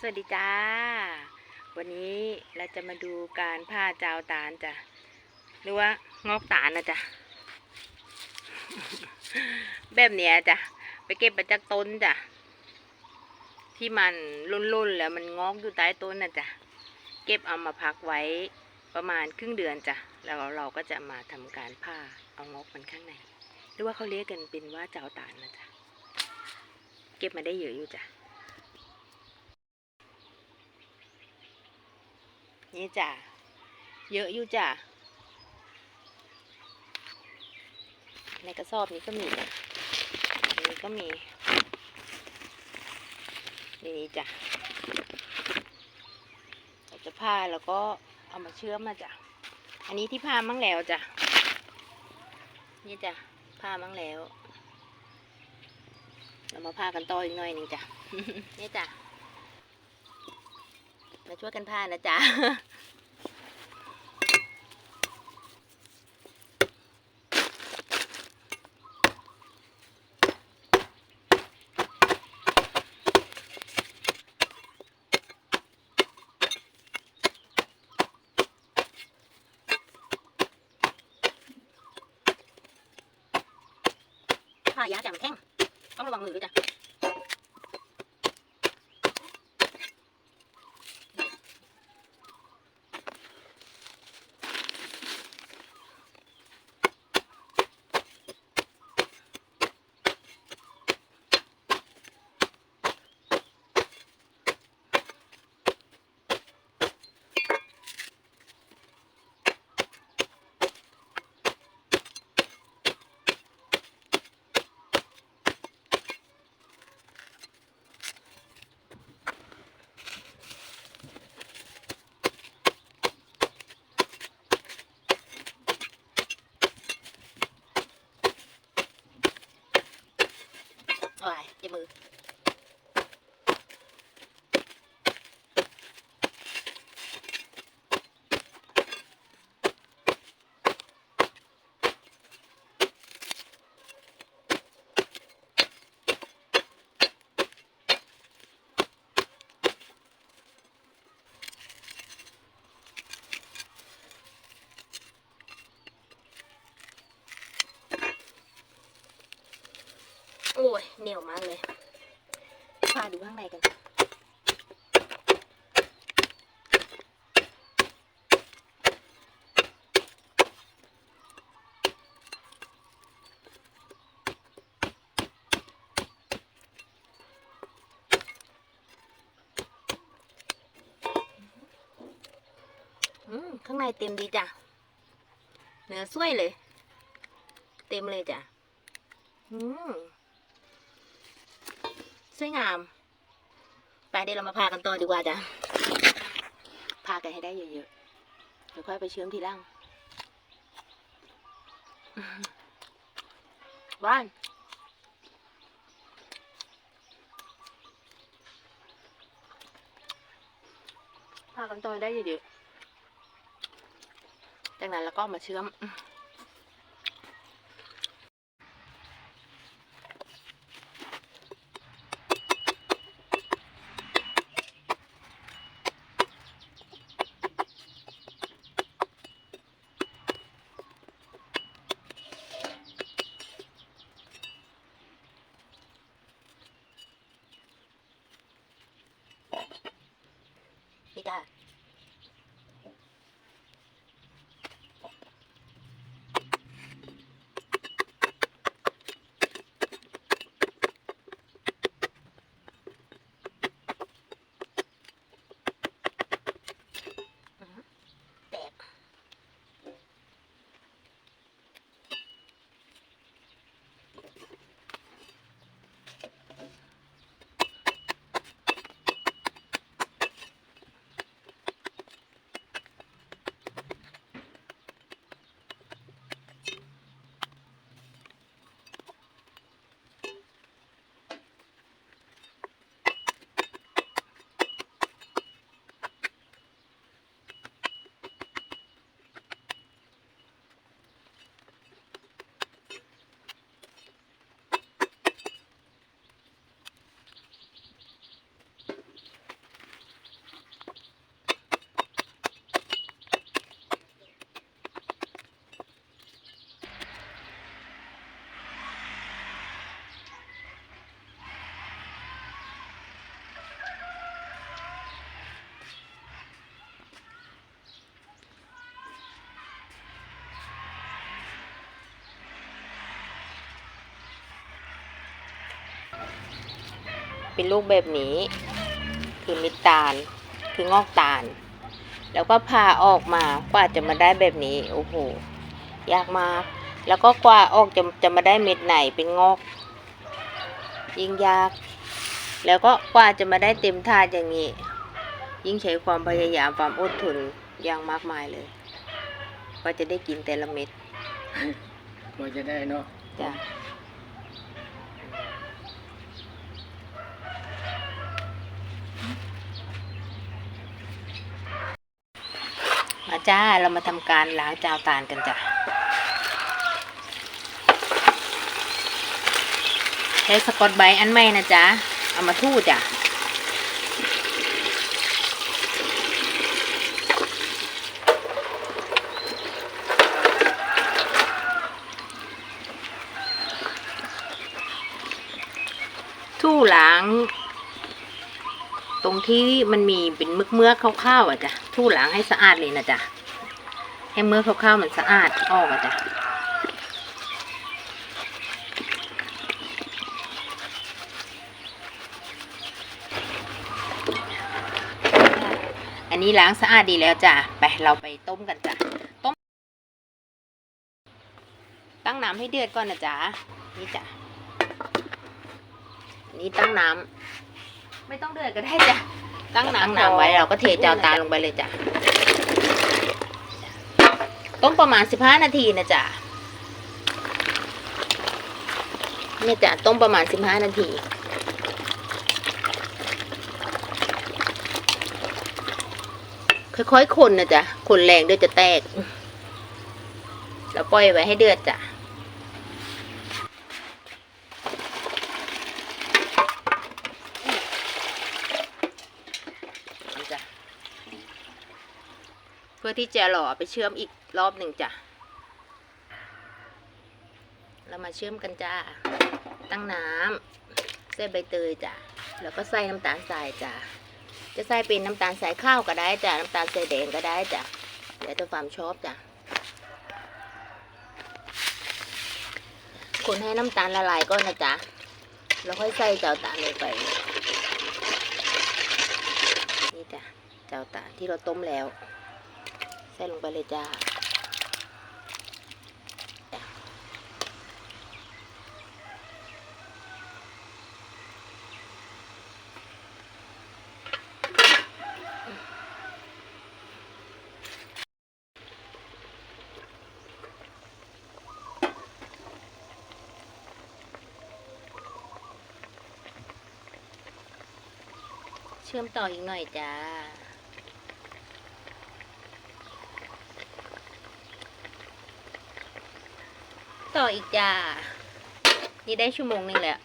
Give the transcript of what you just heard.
สวัสดีจ้า วันนี้เราจะมาดูการผ้าจาวตาลจ้ะหรือว่างอกตาลนะจ้ะแบบเนี้ยจ้ะไปเก็บมาจากต้นจ้ะที่มันรุ่นๆแล้วมันงอกอยู่ใต้ต้นนะจ้ะเก็บเอามาพักไว้ประมาณครึ่งเดือนจ้ะแล้วเราก็จะมาทำการผ้าเอางอกมันข้างในหรือว่าเขาเรียกกันเป็นว่าจาวตาลนะจ๊ะเก็บมาได้เยอะอยู่จ้ะ นี่จ้ะ เยอะอยู่จ้ะ ในกระสอบนี้ก็มีนนี้ก็มีนี่จ้ะเราจะผ้าแล้วก็เอามาเชื่อมมาจ้ะ อันนี้ที่ผ้ามั่งแล้วจ้ะ นี่จ้ะ ผ้ามั่งแล้ว เรามาผ้ากันต่ออีกหน่อยหนึ่งจ้ะ นี่จ้ะ มาช่วยกันผ้านะจ๊ะ ผ้ายาจังแข้งต้องระวังมือด้วยจ้ะ โอ้ยเจ็บ มือ เหนียวมากเลยพาดูข้างในกันอืมข้างในเต็มดีจ้ะ เนื้อสวยเลย เต็มเลยจ้ะ อืม สวยงาม ไปเดี๋ยวเรามาพากันต่อดีกว่าจ้ะพากันให้ได้เยอะๆเดี๋ยวค่อยไปเชื่อมทีล่างบ้านพากันต่อได้เยอะๆจากนั้นแล้วก็มาเชื่อม เป็นลูกแบบนี้ คือมิดตาล คืองอกตาล แล้วก็พาออกมากว่าจะมาได้แบบนี้โอ้โหยากมาก แล้วก็กว่าออกจะจะมาได้เม็ดไหนเป็นงอกยิ่งยาก แล้วก็กว่าจะมาได้เต็มถาดอย่างนี้ ยิ่งใช้ความพยายามความอดทนอย่างมากมายเลยกว่าจะได้กินแต่ละเม็ดกว่าจะได้เนาะจ้ะ มาจ้าเรามาทำการล้างจาวตาลกันจ้ะใช้สกอตไบต์อันใหม่นะจ๊ะ เอามาทู่จ้ะทู่ล้าง ตรงที่มันมีเป็นเมือกเมือกข้าวๆอะจ้ะทู่ล้างให้สะอาดเลยนะจ๊ะให้เมือกข้าวๆมันสะอาดออกอะจ้ะอันนี้ล้างสะอาดดีแล้วจ้ะไปเราไปต้มกันจ้ะต้ม ตั้งน้ำให้เดือดก่อนนะจ๊ะนี่จ้ะนี่ตั้งน้ำ ไม่ต้องเดือดก็ได้จ้ะตั้งน้ำน้ำไว้เราก็เทจาวตาลงไปเลยจ้ะต้มประมาณสิบห้านาทีนะจ๊ะเนี่ยจ้ะต้มประมาณสิบห้านาทีค่อยๆคนนะจ๊ะคนแรงเดี๋ยวจะแตก แล้วปล่อยไว้ให้เดือดจ้ะ เอาจ้ะเพื่อที่จะหล่อไปเชื่อมอีกรอบหนึ่งจ้ะ เรามาเชื่อมกันจ้า ตั้งน้ำใส่ใบเตยจ้ะ แล้วก็ใส่น้ำตาลทรายจ้ะ จะใส่เป็นน้ำตาลทรายข้าวก็ได้จ้ะ น้ำตาลทรายแดงก็ได้จ้ะเดี๋ยวแต่ความชอบจ้ะ คนให้น้ำตาลละลายก่อนนะจ๊ะ แล้วค่อยใส่เจ้าตาลลงไป นี่จ้ะ เจ้าตาลที่เราต้มแล้ว ใส่ลงไปเลยจ้าเชื่อมต่ออีกหน่อยจ้า ต่ออีกจ้า นี่ได้ชั่วโมงหนึงแล้ว